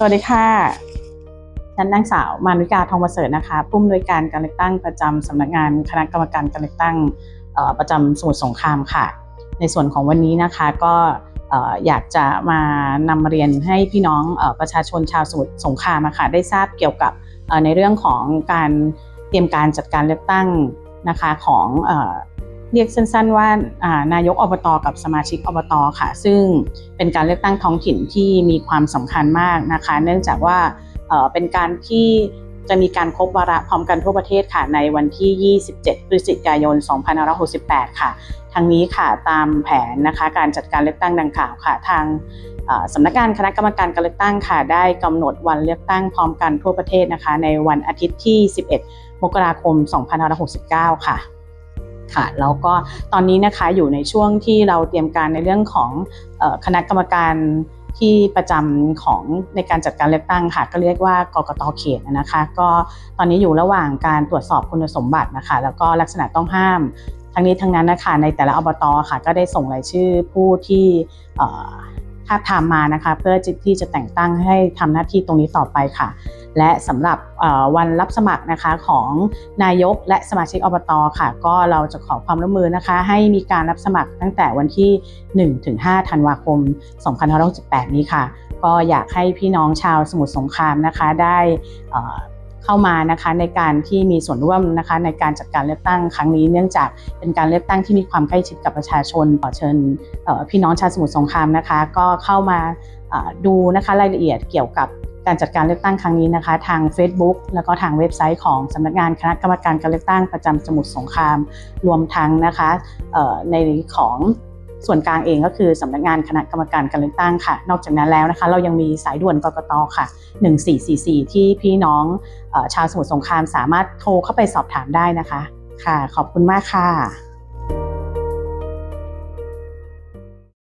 สวัสดีค่ะฉันนางสาวมานุกาทองประเสริฐนะคะผู้อำนวยการการเลือกตั้งประจำสำนักงานคณะกรรมการการเลือกตั้งประจำสมุทรสงครามค่ะ ในส่วนของวันนี้นะคะก็เอ่อยากจะมานำมาเรียนให้พี่น้องอประชาชนชาวสมุทรสงครามะค่ะได้ทราบเกี่ยวกับในเรื่องของการเตรียมการจัดการเลือกตั้งนะคะของ เรียกสั้นๆว่านายกอบตกับสมาชิกอบตค่ะ ซึ่งเป็นการเลือกตั้งท้องถิ่นที่มีความสำคัญมากนะคะ เนื่องจากว่าเป็นการที่จะมีการครบวาระพร้อมกันทั่วประเทศค่ะในวันที่ 27 พฤศจิกายน 2568 ค่ะ ทางนี้ค่ะตามแผนนะคะการจัดการเลือกตั้งดังกล่าวค่ะ ทางสำนักงานคณะกรรมการการเลือกตั้งค่ะ ได้กำหนดวันเลือกตั้งพร้อมกันทั่วประเทศนะคะ ในวันอาทิตย์ที่ 11 มกราคม 2569 ค่ะ ค่ะแล้วก็ตอนนี้นะคะอยู่ในช่วงที่เราเตรียมการในเรื่องของคณะกรรมการที่ประจำของในการจัดการเลือกตั้งค่ะก็เรียกว่ากกตเขตนะคะ ก็ตอนนี้อยู่ระหว่างการตรวจสอบคุณสมบัตินะคะ แล้วก็ลักษณะต้องห้ามทั้งนี้ทั้งนั้นนะคะในแต่ละอบตค่ะก็ได้ส่งรายชื่อผู้ที่ ทาบทามมานะคะ เพื่อที่จะแต่งตั้งให้ทำหน้าที่ตรงนี้ต่อไปค่ะ และสำหรับวันรับสมัครนะคะของนายกและสมาชิกอบตค่ะ ก็เราจะขอความร่วมมือนะคะ ให้มีการรับสมัครตั้งแต่วันที่ 1-5 ธันวาคม 2568 นี้ค่ะ ก็อยากให้พี่น้องชาวสมุทรสงครามนะคะได้ เข้ามานะคะในการที่มีส่วนร่วมนะคะในการจัดการเลือกตั้งครั้งนี้ เนื่องจากเป็นการเลือกตั้งที่มีความใกล้ชิดกับประชาชนขอเชิญพี่น้องชาวสมุทรสงครามนะคะ ก็เข้ามาดูนะคะรายละเอียดเกี่ยวกับการจัดการเลือกตั้งครั้งนี้นะคะ ทาง Facebook แล้วก็ทางเว็บไซต์ของสำนักงานคณะกรรมการการเลือกตั้งประจำสมุทรสงคราม รวมทั้งนะคะในของ ส่วนกลางเองก็คือสำนักงานคณะกรรมการการเลือกตั้งค่ะ นอกจากนั้นแล้วนะคะ เรายังมีสายด่วนกกตค่ะ 1444 ที่พี่น้องชาวสมุทรสงครามสามารถโทรเข้าไปสอบถามได้นะคะ ค่ะ ขอบคุณมากค่ะ